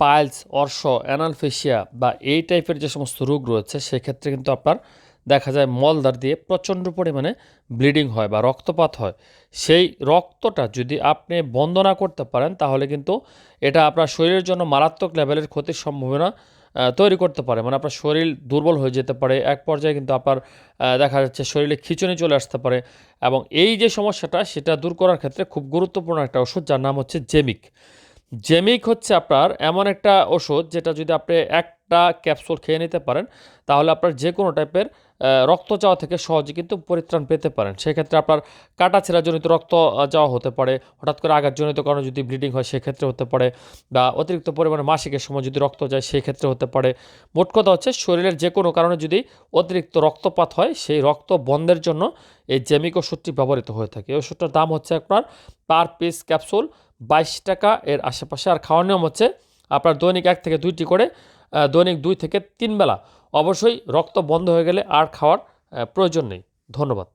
Piles, অর্শ, অ্যানালফেশিয়া বা এই টাইপের যে সমস্ত রোগ রয়েছে, সেক্ষেত্রে কিন্তু আপনার দেখা যায় মলদার দিয়ে প্রচণ্ড পরিমাণে ব্লিডিং হয় বা রক্তপাত হয়। সেই রক্তটা যদি আপনি বন্ধ না করতে পারেন, তাহলে কিন্তু এটা আপনার শরীরের জন্য মারাত্মক লেভেলের ক্ষতির সম্ভাবনা তৈরি করতে পারে। মানে আপনার শরীর দুর্বল হয়ে যেতে পারে, এক পর্যায়ে কিন্তু আপনার দেখা যাচ্ছে শরীরে খিচুনি চলে আসতে পারে এবং এই যে সমস্যাটা, সেটা দূর করার ক্ষেত্রে খুব গুরুত্বপূর্ণ একটা ওষুধ যার নাম হচ্ছে জেমিক। জেমিক হচ্ছে আপনার এমন একটা ওষুধ যেটা যদি আপনি একটা ক্যাপসুল খেয়ে নিতে পারেন, তাহলে আপনার যে কোনো টাইপের রক্ত চাওয়া থেকে সহজে কিন্তু পরিত্রাণ পেতে পারেন। সেক্ষেত্রে আপনার কাটা ছেঁড়াজনিত রক্ত যাওয়া হতে পারে, হঠাৎ করে আঘাতজনিত কারণে যদি ব্লিডিং হয় সেক্ষেত্রে হতে পারে, বা অতিরিক্ত পরিমাণে মাসিকের সময় যদি রক্ত যায় সেক্ষেত্রে হতে পারে। মোট কথা হচ্ছে শরীরের যে কোনো কারণে যদি অতিরিক্ত রক্তপাত হয়, সেই রক্ত বন্ধের জন্য এই জেমিক ওষুধটি ব্যবহৃত হয়ে থাকে। এই ওষুধটার দাম হচ্ছে আপনার পার পিস ক্যাপসুল বাইশ টাকা, এর আশেপাশে আর খাওয়ার নিয়ম হচ্ছে আপনার দৈনিক এক থেকে দুইটি করে দৈনিক দুই থেকে তিন বেলা। অবশ্যই রক্ত বন্ধ হয়ে গেলে আর খাওয়ার প্রয়োজন নেই। ধন্যবাদ।